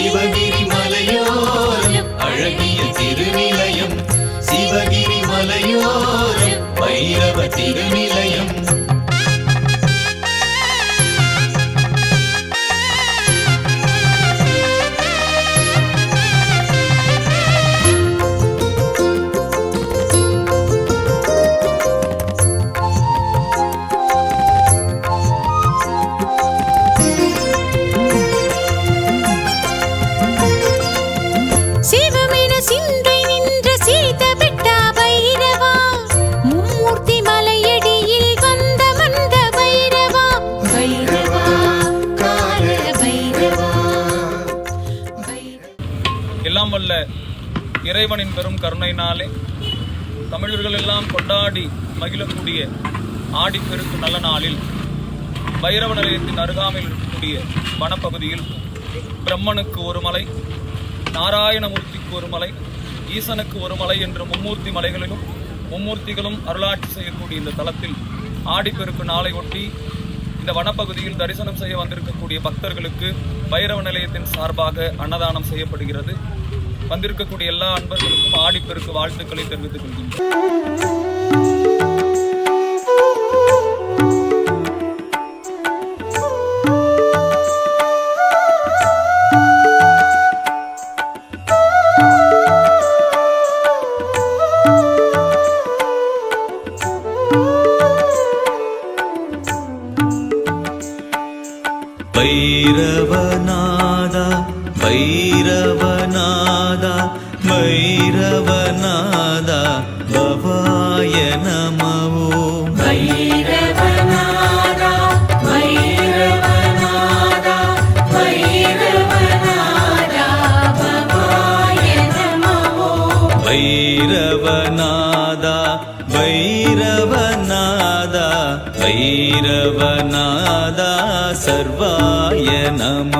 சிவகிரி மலையோரம் அழகிய திருநிலையம். சிவகிரி மலையோரம் பைரவ திருநிலையம். நின்ற சீத பெட்டா பைரவா மும்மூர்த்தி மலையடியில் வந்த மந்த பைரவா. பைரவா கால பைரவா எல்லாம் வல்ல இறைவனின் பெரும் கருணையினாலே தமிழர்கள் எல்லாம் கொண்டாடி மகிழக்கூடிய ஆடிப்பெருக்கு நல்ல நாளில் பைரவ நிலையத்தின் அருகாமையில் இருக்கக்கூடிய வனப்பகுதியில் பிரம்மனுக்கு ஒரு மலை நாராயணமூர்த்திக்கு ஒரு மலை ஈசனுக்கு ஒரு மலை என்ற மும்மூர்த்தி மலைகளிலும் மும்மூர்த்திகளும் அருளாட்சி செய்யக்கூடிய இந்த தலத்தில் ஆடிப்பெருக்கு நாளை ஒட்டி இந்த வனப்பகுதியில் தரிசனம் செய்ய வந்திருக்கக்கூடிய பக்தர்களுக்கு பைரவ நிலையத்தின் சார்பாக அன்னதானம் செய்யப்படுகிறது. வந்திருக்கக்கூடிய எல்லா அன்பர்களுக்கும் ஆடிப்பெருக்கு வாழ்த்துக்களை தெரிவித்துக் கொள்கின்றனர் வைரவநாதா வைரவநாதா வைரவநாதா பவாய நமவோ. பைரவநாதா பைரவநாதா பைரவநாதா பவாய நமோ வைரவநாதா வைரவநாதா வைரவநாதா சர்வாய நமவோ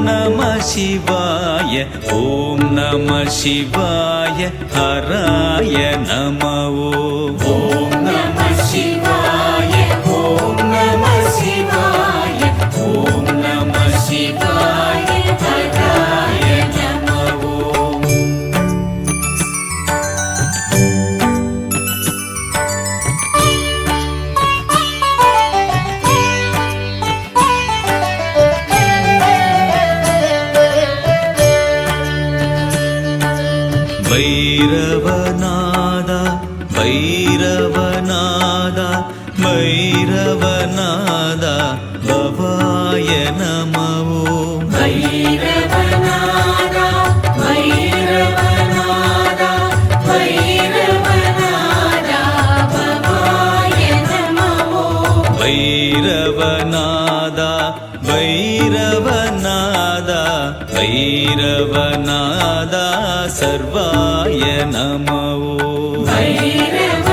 சிவாய ஓம் நம சிவாய ஹராய நமவோ ஓம் வைரவநாதா வைரவநாதா பவாய நமவோ பைரவநாதா வைரவநாதா சர்வாய நமவோ பைரவ